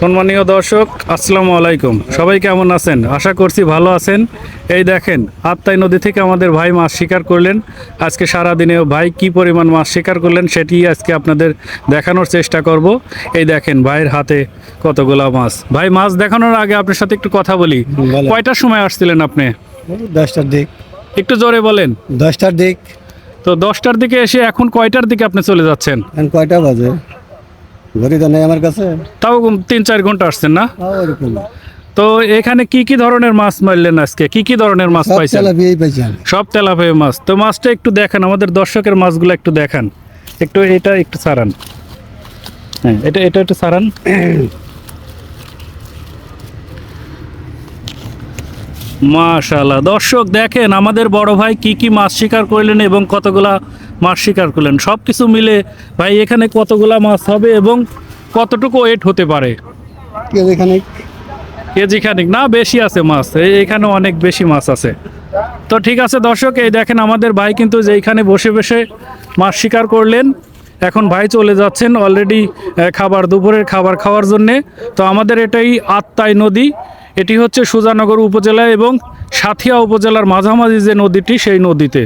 সম্মানীয় দর্শক আসসালামু আলাইকুম। সবাই কেমন আছেন? আশা করছি ভালো আছেন। এই দেখেন আত্মাই নদী থেকে আমাদের ভাই মাছ শিকার করলেন। আজকে সারা দিনে ভাই কি পরিমাণ মাছ শিকার করলেন সেটি আজকে আপনাদের দেখানোর চেষ্টা করব। এই দেখেন ভাইয়ের হাতে কতগুলা মাছ। ভাই মাছ দেখানোর আগে আপনার সাথে একটু কথা বলি। কয়টার সময় আসছিলেন আপনি? দশটার দিক। একটু জোরে বলেন। দশটার দিক। তো দশটার দিকে এসে এখন কয়টার দিকে আপনি চলে যাচ্ছেন? কয়টা বাজে? ঘড়ি তো নেই আমার কাছে? তাও তিন চার ঘণ্টা আসছেন না? ওরকম তো এখানে কি কি ধরনের মাছ মারলেন আজকে? কি কি ধরনের মাছ পাইছেন? সব তেলাপিয়া মাছ। তো মাছটা একটু দেখান আমাদের দর্শকের মাছগুলো একটু দেখান। একটু এটা একটু সারান হ্যাঁ এটা এটা একটু সারান মাশাল্লাহ দর্শক দেখেন আমাদের বড় ভাই কি কি মাছ শিকার করলেন এবং কতগুলা মাছ শিকার করলেন। সব কিছু মিলে ভাই এখানে কতগুলা মাছ হবে এবং কতটুকু ওয়েট হতে পারে? এখানে কেজি খানিক না বেশি আছে মাছ। এইখানে অনেক বেশি মাছ আছে। তো ঠিক আছে দর্শক এই দেখেন আমাদের ভাই কিন্তু যেইখানে বসে বসে মাছ শিকার করলেন এখন ভাই চলে যাচ্ছেন অলরেডি খাবার দুপুরের খাবার খাওয়ার জন্যে। তো আমাদের এটাই আত্মাই নদী। এটি হচ্ছে সুজানগর উপজেলা এবং সাথিয়া উপজেলার মাঝামাঝি যে নদীটি সেই নদীতে।